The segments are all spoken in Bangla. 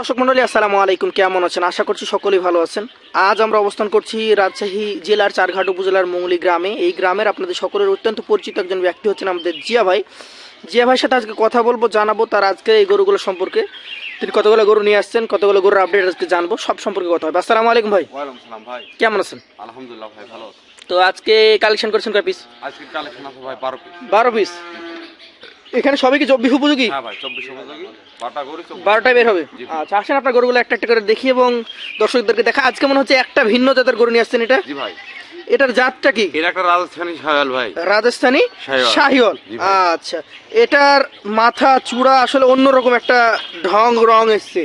দর্শক মন্ডলী আসসালামু আলাইকুম। কেমন আছেন? আশা করছি সকলেই ভালো আছেন। আজ আমরা অবস্থান করছি রাজশাহী জেলার চারঘাট উপজেলার মঙ্গলি গ্রামে। এই গ্রামের আপনাদের সকলের অত্যন্ত পরিচিত একজন ব্যক্তি হচ্ছেন আমাদের জিয়া ভাই। জিয়া ভাইয়ের সাথে আজকে কথা বলব জানাব তার আজকে এই গরুগুলো সম্পর্কে। তিনি কতগুলো গরু নিয়ে আসছেন কতগুলো গরুর আপডেট আজকে জানব সব সম্পর্কে কথা হবে। আসসালামু আলাইকুম ভাই। ভাই। কেমন আছেন? আলহামদুলিল্লাহ ভাই ভালো তো আজকে কালেকশন করেছেন কয় পিস আজকে কালেকশন আছে ভাই বারো পিস বারো পিস এখানে সবই কি চব্বিশ উপযোগী? হ্যাঁ বারোটায় বের হবে? আচ্ছা আসেন আপনার গরুগুলো একটা একটা করে দেখি এবং দর্শকদেরকে দেখা। আজকে মনে হচ্ছে একটা ভিন্ন জাতের গরু নিয়ে আসছেন এটা। এটার জাতটা কি? একটা রাজস্থানী সায়াল ভাই। রাজস্থানী শাহিওয়াল। শাহিওয়াল। আচ্ছা এটার মাথা চূড়া আসলে অন্যরকম একটা ঢং রং এসছে।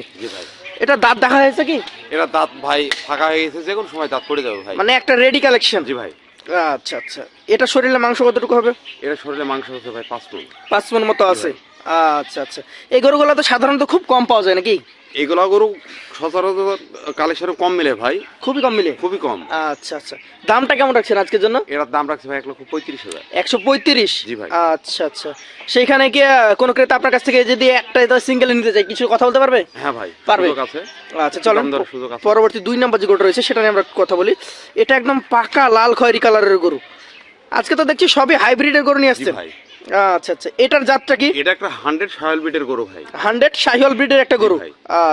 এটা দাঁত দেখা হয়েছে কি? এরা দাঁত ভাই ফাঁকা হয়ে গেছে যে কোনো সময় দাঁত পড়ে যাবে ভাই। মানে একটা রেডি কালেকশন। জি ভাই। আচ্ছা আচ্ছা। এটা শরীরে মাংস কতটুকু হবে? এটা শরীরে মাংস হচ্ছে ভাই পাঁচ মন। পাঁচ মন মতো আছে? আচ্ছা আচ্ছা। এই গরুগুলো তো সাধারণত খুব কম পাওয়া যায় নাকি? এগুলো গরু সচরাচর কালেকশনে কম মিলে ভাই। খুবই কম মিলে? খুবই কম। আচ্ছা আচ্ছা। দামটা কেমন রাখছেন আজকের জন্য? এটার দাম রাখছে ভাই এক লক্ষ পঁয়ত্রিশ হাজার। একশো পঁয়ত্রিশ? জি ভাই। আচ্ছা আচ্ছা। সেইখানে কি কোনো ক্রেতা আপনার কাছ থেকে যদি একটা সিঙ্গেল নিতে চাই কিছু কথা বলতে পারবে? হ্যাঁ ভাই পারবে। আচ্ছা চলো। পরবর্তী দুই নম্বর যে গরুটা রয়েছে সেটা নিয়ে আমরা কথা বলি। এটা একদম পাকা লাল খয়েরি কালারের গরু। আজকে তো দেখছি সবই হাইব্রিডের গরু নিয়ে আসছে। ভাই। আচ্ছা আচ্ছা। এটার জাতটা কি? এটা একটা হান্ড্রেড গরু ভাই। হান্ড্রেড ব্রিডের একটা গরু?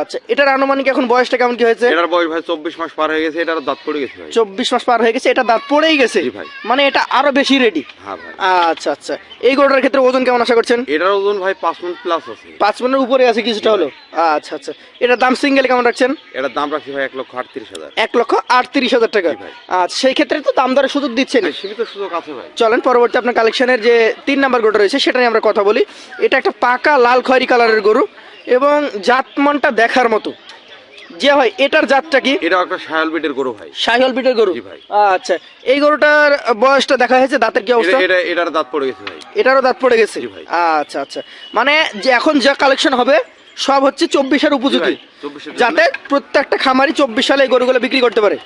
আচ্ছা এটার আনুমানিক এখন বয়সটা কেমন কি হয়েছে? এটার বয়স ভাই চব্বিশ মাস পার হয়ে গেছে এটার দাঁত পড়ে গেছে ভাই। চব্বিশ মাস পার হয়ে গেছে এটা দাঁত পড়েই গেছে? ভাই। মানে এটা আরও বেশি রেডি হ্যাঁ ভাই। আচ্ছা আচ্ছা। এই গরুটার ক্ষেত্রে ওজন কেমন আশা করছেন? এটার ওজন ভাই পাঁচ মিনিট প্লাস আছে। পাঁচ মনের উপরে আছে কিছুটা হলো? আচ্ছা আচ্ছা। এটার দাম সিঙ্গেল কেমন রাখছেন? এটার দাম রাখছি ভাই এক লক্ষ আটত্রিশ হাজার। এক লক্ষ আটত্রিশ হাজার টাকা। আচ্ছা সেই ক্ষেত্রে তো দাম দরের সুযোগ দিচ্ছেন ভাই, সীমিত সুযোগ আছে ভাই। চলেন পরবর্তী আপনার কালেকশনের যে তিন নাম্বার গরুটা রয়েছে সেটা নিয়ে আমরা কথা বলি। এটা একটা পাকা লাল খয়েরি কালারের গরু এবং জাতমানটা দেখার মতো। যে হয় এটার জাতটা কি? এটা একটা সায়াল বিটের গরু ভাই। শাহিওয়াল বিটের গরু? ভাই। আচ্ছা এই গরুটার বয়সটা দেখা হয়েছে দাঁতের কি অবস্থা? এটা এটা- এটার দাঁত পড়ে গেছে ভাই। এটারও দাঁত পড়ে গেছে? ভাই। আচ্ছা আচ্ছা। মানে যে এখন যা কালেকশন হবে সব হচ্ছে চব্বিশের উপযোগী। জি ভাই, 24 এর যাতে প্রত্যেকটা খামারি চব্বিশ সালে এই গরুগুলো বিক্রি করতে পারে।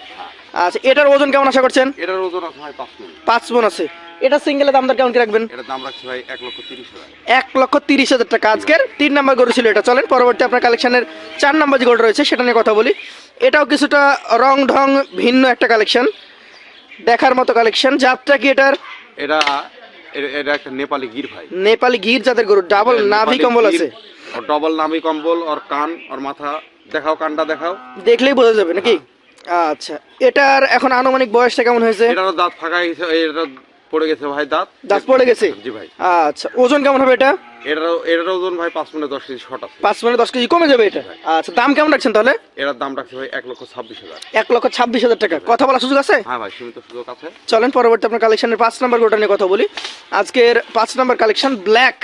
আচ্ছা এটার ওজন কেমন আশা করছেন? এটার ওজন আছে ভাই পাঁচ মিনিট পাঁচ মন আছে। এটা সিঙ্গেলের দাম দর কেমন কি রাখবেন? এটার দাম রাখছি ভাই এক লক্ষ তিরিশ হাজার। এক লক্ষ তিরিশ হাজার টাকা। আজকের তিন নাম্বার গরু ছিল এটা। চলেন পরবর্তী আপনার কালেকশনের চার নাম্বার যে গরু রয়েছে সেটা নিয়ে কথা বলি। এটাও কিছুটা রং ঢং ভিন্ন একটা কালেকশন দেখার মতো কালেকশন জাতটা কি এটার? এটা এটা- এটা একটা নেপালি গির ভাই। নেপালি গির জাতের গরু ডাবল নাভি কম্বল আছে। ডবল নাভি কম্বল আর কান আর মাথা। দেখাও কানটা দেখাও। দেখলেই বোঝা যাবে নাকি? আচ্ছা এটার এখন আনুমানিক বয়সটা কেমন হয়েছে? এটারও দাঁত ফাঁকা গেছে এটা পড়ে গেছে ভাই দাঁত? দাঁত পড়ে গেছে? জি ভাই। আচ্ছা ওজন কেমন হবে এটা? এটারও এটার ওজন ভাই পাঁচ মিনিট দশ কেজি শর্ট আছে। পাঁচ মানে দশ কেজি কমে যাবে এটা? আচ্ছা দাম কেমন রাখছেন তাহলে? এটার দাম রাখছি ভাই এক লক্ষ ছাব্বিশ হাজার। এক লক্ষ ছাব্বিশ হাজার টাকা। কথা বলার সুযোগ আছে? হ্যাঁ ভাই সীমিত সুযোগ আছে। চলেন পরবর্তী আপনার কালেকশনের পাঁচ নাম্বার গোটা নিয়ে কথা বলি। আজকের পাঁচ নাম্বার কালেকশন ব্ল্যাক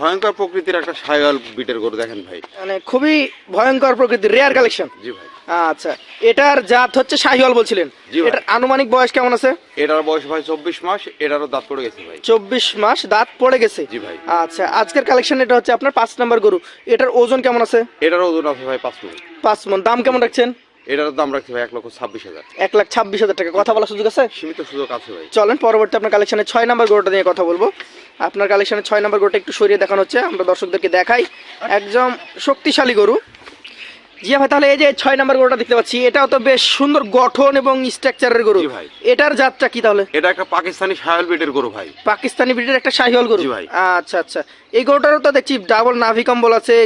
ভয়ঙ্কর প্রকৃতির একটা সায়াল বিটের গরু দেখেন ভাই। মানে খুবই ভয়ঙ্কর প্রকৃতির রেয়ার কালেকশন জি ভাই। আচ্ছা এটার জাত হচ্ছে শাহিওয়াল বলছিলেন। এটার আনুমানিক বয়স কেমন আছে? এটার বয়স ভাই চব্বিশ মাস এটারও দাঁত পড়ে গেছে ভাই। চব্বিশ মাস দাঁত পড়ে গেছে? জি ভাই। আচ্ছা আজকের কালেকশন এটা হচ্ছে আপনার পাঁচ নাম্বার গরু। এটার ওজন কেমন আছে? এটার ওজন আছে ভাই পাঁচ মিনিট পাঁচ মন। দাম কেমন রাখছেন? এটার দাম রাখছি ভাই এক লক্ষ ছাব্বিশ হাজার। এক লাখ ছাব্বিশ হাজার টাকা। কথা বলার সুযোগ আছে? সীমিত সুযোগ আছে ভাই। চলেন পরবর্তী আপনার কালেকশনে ছয় নাম্বার গরুটা নিয়ে কথা বলব। আপনার কালেকশনে ছয় নম্বর গরুটা একটু সরিয়ে দেখানো হচ্ছে আমরা দর্শকদেরকে দেখাই। একদম শক্তিশালী গরু। জিয়া ভাই তাহলে এই যে ছয় নম্বর গরুটা দেখতে পাচ্ছি এটাও তো বেশ সুন্দর গঠন এবং স্ট্রাকচারের গরু। ভাই। এটার জাতটা কি তাহলে? এটা একটা পাকিস্তানি সায়াল বিটের গরু ভাই। পাকিস্তানি ব্রিডের একটা শাহিওয়াল গরু। ভাই। আচ্ছা আচ্ছা। এই গরুটারও তো দেখছি ডাবল নাভি কম্বল আছে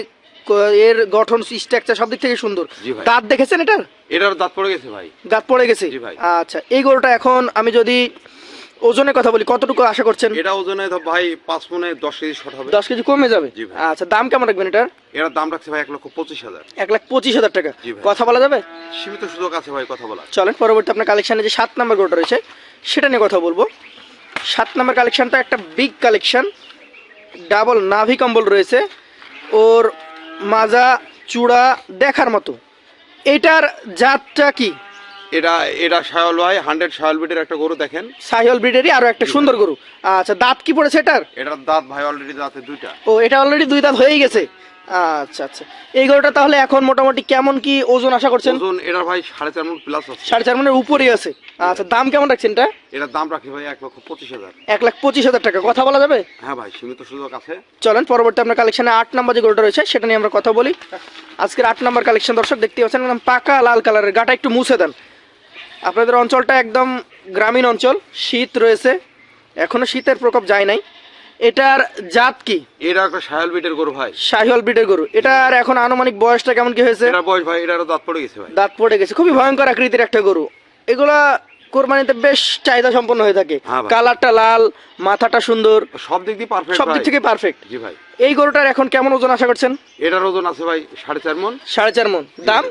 এর গঠন স্ট্রাকচার সব দিক থেকে সুন্দর। দাঁত দেখেছেন এটার? এটার দাঁত পড়ে গেছে ভাই। দাঁত পড়ে গেছে। জি ভাই। আচ্ছা এই গরুটা এখন আমি যদি ওজনের কথা বলি কতটুকু আশা করছেন? এটা ওজনে তো ভাই পাঁচ মনে দশ কেজি শর্ট হবে। দশ কেজি কমে যাবে? জি ভাই। আচ্ছা দাম কেমন রাখবেন এটার? এটার দাম রাখছে ভাই এক লক্ষ পঁচিশ হাজার। এক লাখ পঁচিশ হাজার টাকা। কথা বলা যাবে? সীমিত সুযোগ আছে ভাই কথা বলা চলেন পরবর্তী আপনার কালেকশানে যে সাত নাম্বার গরুটা রয়েছে সেটা নিয়ে কথা বলব। সাত নাম্বার কালেকশনটা একটা বিগ কালেকশন ডাবল নাভি কম্বল রয়েছে। ওর মাজা চূড়া দেখার মতো। এটার জাতটা কি? এটা এটা সায়াল ভাই হান্ড্রেড সায়াল বিটের একটা গরু দেখেন। সাহিওয়াল ব্রিডেরই আরও একটা সুন্দর গরু। আচ্ছা দাঁত কি পড়েছে এটার? এটার দাঁত ভাই অলরেডি দাঁতে দুইটা। ও এটা অলরেডি দুই দাঁত হয়েই গেছে। আচ্ছা আচ্ছা। এই গরুটা তাহলে এখন মোটামুটি কেমন কি ওজন আশা করছেন? ওজন এটার ভাই সাড়ে চার মন প্লাস আছে। সাড়ে চার মনের উপরেই আছে। আচ্ছা দাম কেমন রাখছেন এটা? এটার দাম রাখি ভাই এক লক্ষ পঁচিশ হাজার। এক লাখ পঁচিশ হাজার টাকা। কথা বলা যাবে? হ্যাঁ ভাই সীমিত সুযোগ আছে। চলেন পরবর্তী আপনার কালেকশনে আট নাম্বার যে গরুটা রয়েছে সেটা নিয়ে আমরা কথা বলি। আজকের আট নাম্বার কালেকশন দর্শক দেখতে পাচ্ছেন পাকা লাল কালারের গাটা একটু মুছে দেন। আপনাদের অঞ্চলটা একদম গ্রামীণ অঞ্চল শীত রয়েছে। এখনও শীতের প্রকোপ যায় নাই। এটার জাত কি? এটা একটা সায়াল বিটের গরু ভাই। শাহিওয়াল ব্রিডের গরু। এটার এখন আনুমানিক বয়সটা কেমন কি হয়েছে? এটার বয়স ভাই এটারও দাঁত পড়ে গেছে ভাই। দাঁত পড়ে গেছে। খুবই ভয়ঙ্কর আকৃতির একটা গরু। এগুলা কোরবানিতে বেশ চাহিদা সম্পন্ন হয়ে থাকে। হ্যাঁ কালারটা লাল মাথাটা সুন্দর। সব দিক দিয়ে পারফেক্ট সব দিক থেকে পারফেক্ট জি ভাই। এই গরুটার এখন কেমন ওজন আশা করছেন? এটার ওজন আছে ভাই সাড়ে চার মন। সাড়ে চার মন। দাম-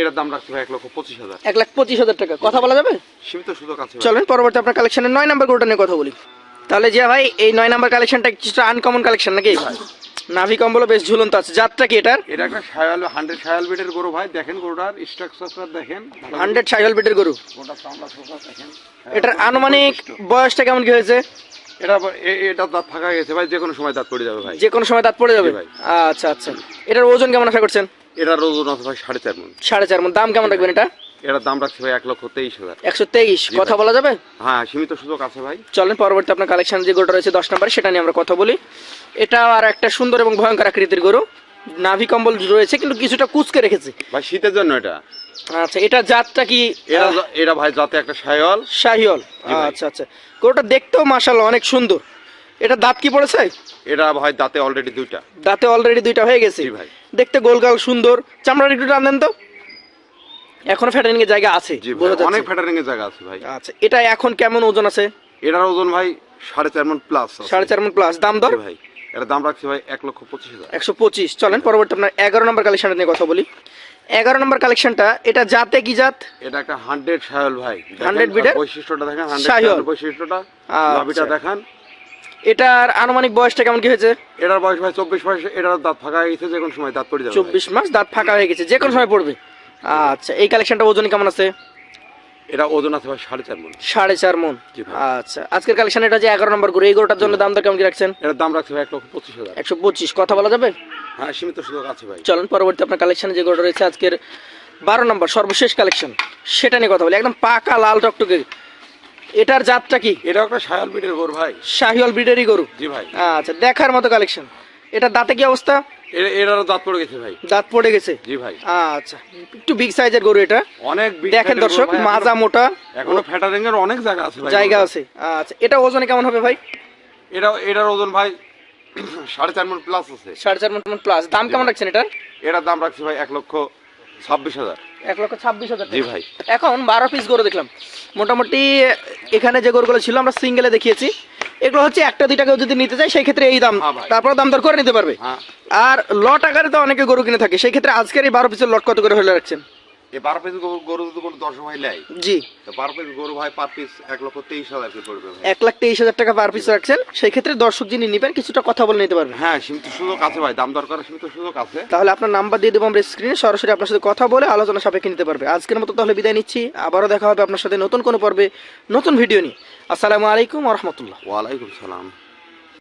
এটার দাম ভাই এক লক্ষ পঁচিশ হাজার। এক লাখ পঁচিশ হাজার টাকা। কথা বলা যাবে? সীমিত সুযোগ আছে চলেন পরবর্তী আপনার কালেকশনের নয় নাম্বার গরুটা নিয়ে কথা বলি। তাহলে জিয়া ভাই এই নয় নাম্বার কালেকশনটা কিছুটা আনকমন কালেকশন নাকি? নাভি কম্বল বেশ ঝুলন্ত আছে। জাতটা কি এটার? এটা একটা সায়াল হান্ড্রেড সায়াল বিটের গরু ভাই। দেখেন গরুটার স্ট্রাকচার দেখেন। হান্ড্রেড সাইকেল বিটের গরু? এটার আনুমানিক বয়সটা কেমন কি হয়েছে? এটা এটা দাঁত ফাঁকা গেছে ভাই যে কোনো সময় দাঁত পড়ে যাবে ভাই। যে কোনো সময় দাঁত পড়ে যাবে? ভাই। আচ্ছা আচ্ছা। এটার ওজন কেমন আশা করছেন? এটার ওজন আছে ভাই সাড়ে চার মন। সাড়ে চার মন। দাম কেমন রাখবেন এটা? এটার দাম রাখছে ভাই এক লক্ষ তেইশ হাজার। একশো তেইশ। কথা বলা যাবে? হ্যাঁ সীমিত সুযোগ আছে ভাই। চলেন পরবর্তী আপনার কালেকশন যে গরুটা রয়েছে দশ নম্বরে সেটা নিয়ে আমরা কথা বলি। এটা আর একটা সুন্দর এবং ভয়ঙ্কর আকৃতির গরু। নাভি কম্বল রয়েছে কিন্তু কিছুটা কুচকে রেখেছে। ভাই শীতের জন্য এটা। আচ্ছা এটা জাতটা কি? এটা ভাই যাতে একটা জি ভাই। আচ্ছা আচ্ছা। গরুটা দেখতেও মাশাল্লাহ অনেক সুন্দর। এটা দাঁত কি পড়েছে? এটা ভাই দাঁতে অলরেডি দুইটা। দাঁতে অলরেডি দুইটা হয়ে গেছে। ভাই। দেখতে গোলগাল সুন্দর। চামড়ার একটু টান দেন তো। এখনও ফ্যাটানিং এর জায়গা আছে। অনেক ফ্যাটারিং এর জায়গা আছে ভাই। আচ্ছা এটা এখন কেমন ওজন আছে? এটার ওজন ভাই সাড়ে চার মন প্লাস সাড়ে চার মন প্লাস দাম দর? ভাই এটার দাম রাখছে ভাই এক লক্ষ পঁচিশ হাজার। একশো পঁচিশ। চলেন পরবর্তী আপনার এগারো নম্বর কালেকশনটা নিয়ে কথা বলি। এগারো নম্বর কালেকশনটা এটা জাতে কি জাত? এটা একটা হান্ড্রেড সায়াল ভাই। 100 বিটের? বৈশিষ্ট্যটা দেখেন। হান্ড্রেড বৈশিষ্ট্যটা। আচ্ছা। নাভিটা দেখান এটার আনুমানিক বয়সটা কেমন কি হয়েছে? এটার বয়স ভাই চব্বিশ বয়স এটার দাঁত ফাঁকা হয়ে গেছে যে কোনো সময় দাঁত পড়ে যাবে চব্বিশ মাস দাঁত ফাঁকা হয়ে গেছে যে কোনো সময় পড়বে। আচ্ছা এই কালেকশনটা ওজন কেমন আছে? এটা ওজন আছে ভাই সাড়ে চার মন। সাড়ে চার মন। আচ্ছা আজকের কালেকশন এটা যে এগারো নম্বর করে এই গরুটার জন্য দাম দর কেমন কি রাখছেন? এটার দাম রাখছে ভাই এক লক্ষ পঁচিশ হাজার। একশো পঁচিশ কথা বলা যাবে? হ্যাঁ সীমিত সুযোগ আছে ভাই। চলুন পরবর্তী আপনার কালেকশনে যে গরুটা রয়েছে আজকের বারো নম্বর সর্বশেষ কালেকশন সেটা নিয়ে কথা বলি একদম পাকা লাল টকটকে এটার জাতটা কি? এটা একটা সায়াল বিটের গরু ভাই। শাহিওয়াল ব্রিডেরই গরু? জি ভাই। আচ্ছা দেখার মতো কালেকশন এটা দাঁতে কি অবস্থা? এ- এটারও দাঁত পড়ে গেছে ভাই। দাঁত পড়ে গেছে? জি ভাই। আচ্ছা একটু বিগ সাইজের গরু এটা। অনেক দেখেন দর্শক মাজা মোটা। এখনও ফ্যাটারিং এর অনেক জায়গা আছে ভাই জায়গা আছে। আচ্ছা এটা ওজনে কেমন হবে ভাই? এটা এটার ওজন ভাই সাড়ে চার মন প্লাস আছে। সাড়ে চার মন প্লাস দাম কেমন রাখছেন এটার? এটার দাম রাখছি ভাই এক লক্ষ ছাব্বিশ হাজার। এক লক্ষ ছাব্বিশ হাজার জি ভাই। এখন বারো পিস গরু দেখলাম। মোটামুটি এখানে যে গরুগুলো ছিল আমরা সিঙ্গেলে দেখিয়েছি। এগুলো হচ্ছে একটা দুইটা কেউ যদি নিতে চায় সেই ক্ষেত্রে এই দাম। হ্যাঁ তারপর দাম দর করে নিতে পারবে। হ্যাঁ। আর লট আকারে তো অনেকে গরু কিনে থাকে। সেই ক্ষেত্রে আজকের এই বারো পিসের লট কত করে হলে রাখছেন? এই বারো পিস গরু যদি কোনো দশ ভাই নেয় জি। তো বারো পিস গরু ভাই পার পিস এক লক্ষ তেইশ হাজার করে পড়বে এক লাখ তেইশ হাজার টাকা পার পিস রাখছেন। সেই ক্ষেত্রে দর্শক যিনি নিবেন কিছুটা কথা বলে নিতে পারবেন। হ্যাঁ সীমিত সুযোগ আছে ভাই। দাম দরকার সীমিত সুযোগ আছে। তাহলে আপনার নাম্বার দিয়ে দেবো আমরা স্ক্রিনে সরাসরি আপনার সাথে কথা বলে আলোচনা সাপেক্ষে নিতে পারবে। আজকের মতো তাহলে বিদায় নিচ্ছি। আবারও দেখা হবে আপনার সাথে নতুন কোনো পর্বে। নতুন ভিডিও নিয়ে। আসসালামু আলাইকুম রহমতুল্লাহ। ওয়ালাইকুম সালাম।